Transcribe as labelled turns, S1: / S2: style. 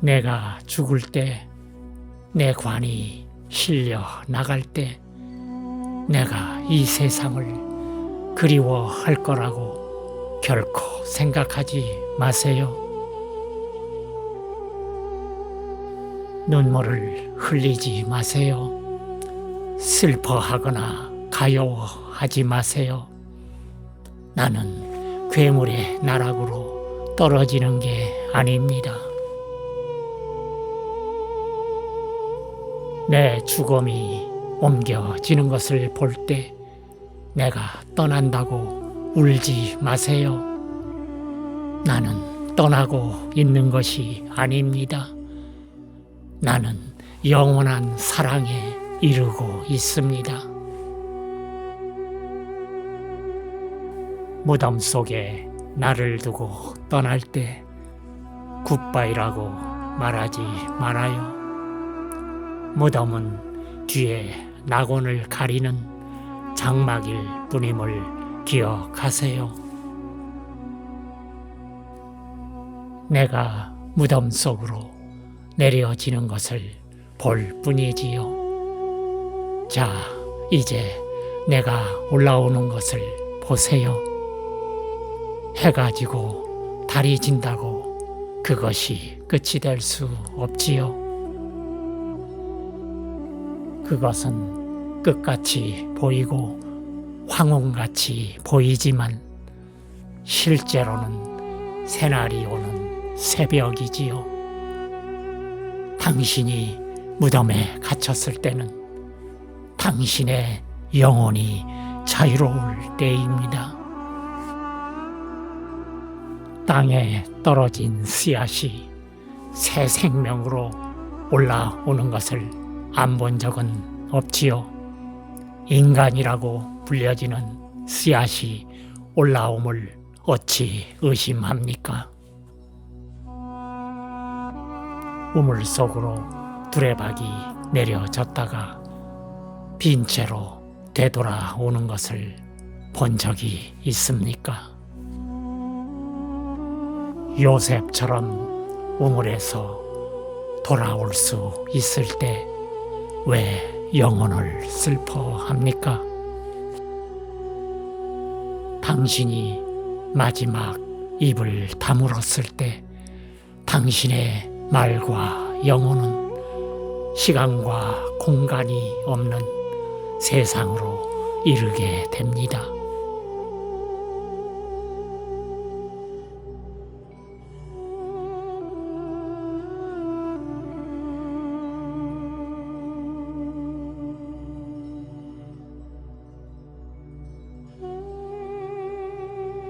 S1: 내가 죽을 때 내 관이 실려 나갈 때 내가 이 세상을 그리워할 거라고 결코 생각하지 마세요. 눈물을 흘리지 마세요. 슬퍼하거나 가여워하지 마세요. 나는 괴물의 나락으로 떨어지는 게 아닙니다. 내 죽음이 옮겨지는 것을 볼 때 내가 떠난다고 울지 마세요. 나는 떠나고 있는 것이 아닙니다. 나는 영원한 사랑에 이르고 있습니다. 무덤 속에 나를 두고 떠날 때 굿바이라고 말하지 말아요. 무덤은 뒤에 낙원을 가리는 장막일 뿐임을 기억하세요. 내가 무덤 속으로 내려지는 것을 볼 뿐이지요. 자, 이제 내가 올라오는 것을 보세요. 해가 지고 달이 진다고 그것이 끝이 될 수 없지요. 그것은 끝같이 보이고 황혼같이 보이지만 실제로는 새날이 오는 새벽이지요. 당신이 무덤에 갇혔을 때는 당신의 영혼이 자유로울 때입니다. 땅에 떨어진 씨앗이 새 생명으로 올라오는 것을 안 본 적은 없지요. 인간이라고 불려지는 씨앗이 올라옴을 어찌 의심합니까? 우물 속으로 두레박이 내려졌다가 빈 채로 되돌아오는 것을 본 적이 있습니까? 요셉처럼 우물에서 돌아올 수 있을 때 왜 영혼을 슬퍼합니까? 당신이 마지막 입을 다물었을 때 당신의 말과 영혼은 시간과 공간이 없는 세상으로 이르게 됩니다.